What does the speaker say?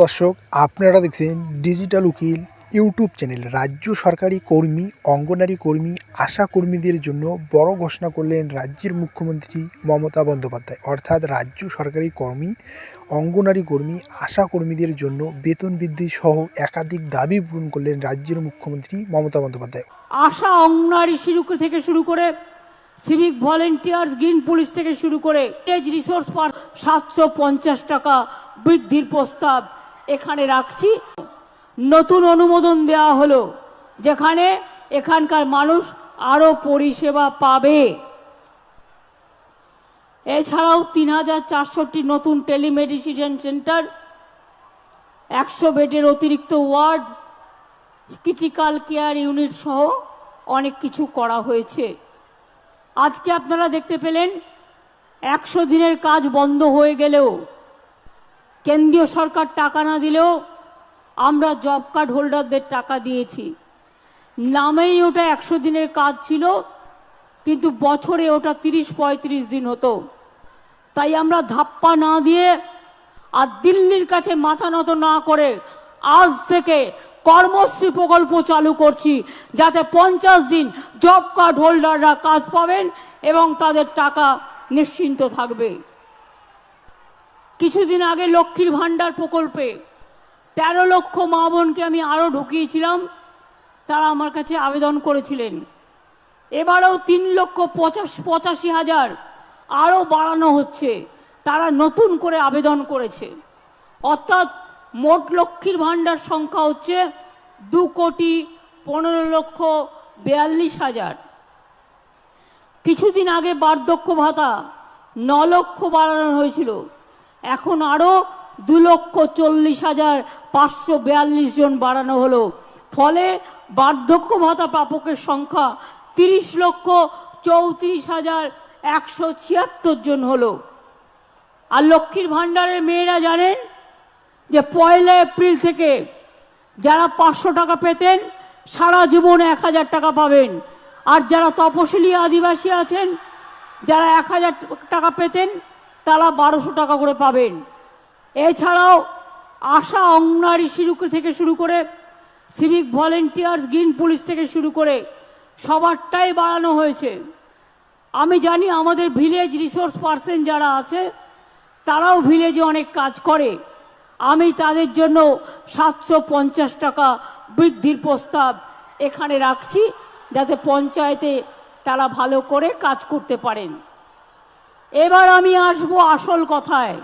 দর্শক, আপনারা দেখছেন ডিজিটাল উকিল ইউটিউব চ্যানেল রাজ্য সরকারি কর্মী, অঙ্গনারী কর্মী, আশা কর্মীদের জন্য বড় ঘোষণা করলেন রাজ্যের মুখ্যমন্ত্রী মমতা বন্দ্যোপাধ্যায়। অর্থাৎ রাজ্য সরকারি কর্মী, অঙ্গনারী কর্মী, আশা কর্মীদের জন্য বেতন বৃদ্ধি সহ একাধিক দাবি পূরণ করলেন রাজ্যের মুখ্যমন্ত্রী মমতা বন্দ্যোপাধ্যায়। আশা অঙ্গনারী শুরু থেকে শুরু করে সিভিক ভলেন্টিয়ার্স গ্রিন পুলিশ থেকে শুরু করে রিসোর্স পার সাতশো পঞ্চাশ টাকা বৃদ্ধির প্রস্তাব। এখানে রাখছি। নতুন অনুমোদন দেওয়া হলো, যেখানে এখানকার মানুষ আরও পরিষেবা পাবে। এছাড়াও তিন হাজার চারশোটি নতুন টেলিমেডিসিন সেন্টার, একশো বেডের অতিরিক্ত ওয়ার্ড, ক্রিটিক্যাল কেয়ার ইউনিট সহ অনেক কিছু করা হয়েছে। আজকে আপনারা দেখতে পেলেন, একশো দিনের কাজ বন্ধ হয়ে গেলেও কেন্দ্রীয় সরকার টাকা না দিলেও আমরা জব কার্ড হোল্ডারদের টাকা দিয়েছি। নামেই ওটা একশো দিনের কাজ ছিল, কিন্তু বছরে ওটা তিরিশ পঁয়ত্রিশ দিন হতো। তাই আমরা ধাপ্পা না দিয়ে আর দিল্লির কাছে মাথা নত না করে আজ থেকে কর্মশ্রী প্রকল্প চালু করছি, যাতে পঞ্চাশ দিন জব কার্ড হোল্ডাররা কাজ পাবেন এবং তাদের টাকা নিশ্চিন্ত থাকবে। কিছুদিন আগে লক্ষ্মীর ভাণ্ডার প্রকল্পে তেরো লক্ষ মা বোনকে আমি আরও ঢুকিয়েছিলাম, তারা আমার কাছে আবেদন করেছিলেন। এবারেও তিন লক্ষ পঁচাশ, পঁচাশি হাজার আরও বাড়ানো হচ্ছে, তারা নতুন করে আবেদন করেছে। অর্থাৎ মোট লক্ষ্মীর ভাণ্ডার সংখ্যা হচ্ছে দু কোটি পনেরো লক্ষ বিয়াল্লিশ হাজার। কিছুদিন আগে বার্ধক্য ভাতা ন লক্ষ বাড়ানো হয়েছিল। এখন আরও দু লক্ষ চল্লিশ হাজার পাঁচশো বিয়াল্লিশ জন বাড়ানো হলো। ফলে বার্ধক্য ভাতা প্রাপকের সংখ্যা তিরিশ লক্ষ চৌত্রিশ হাজার একশো ছিয়াত্তর জন হলো। আর লক্ষ্মীর ভাণ্ডারের মেয়েরা জানেন যে পয়লা এপ্রিল থেকে যারা পাঁচশো টাকা পেতেন, সারা জীবন এক হাজার টাকা পাবেন। আর যারা তপশিলি আদিবাসী আছেন, যারা এক হাজার টাকা পেতেন তারা বারোশো টাকা করে পাবেন। এছাড়াও আশা অঙ্গনারী শুরু থেকে শুরু করে সিভিক ভলেন্টিয়ার্স গ্রিন পুলিশ থেকে শুরু করে সবারটাই বাড়ানো হয়েছে। আমি জানি আমাদের ভিলেজ রিসোর্স পার্সন যারা আছে, তারাও ভিলেজে অনেক কাজ করে। আমি তাদের জন্য সাতশো পঞ্চাশ টাকা বৃদ্ধির প্রস্তাব এখানে রাখছি, যাতে পঞ্চায়েতে তারা ভালো করে কাজ করতে পারেন। এবার আমি আসব আসল কথায়।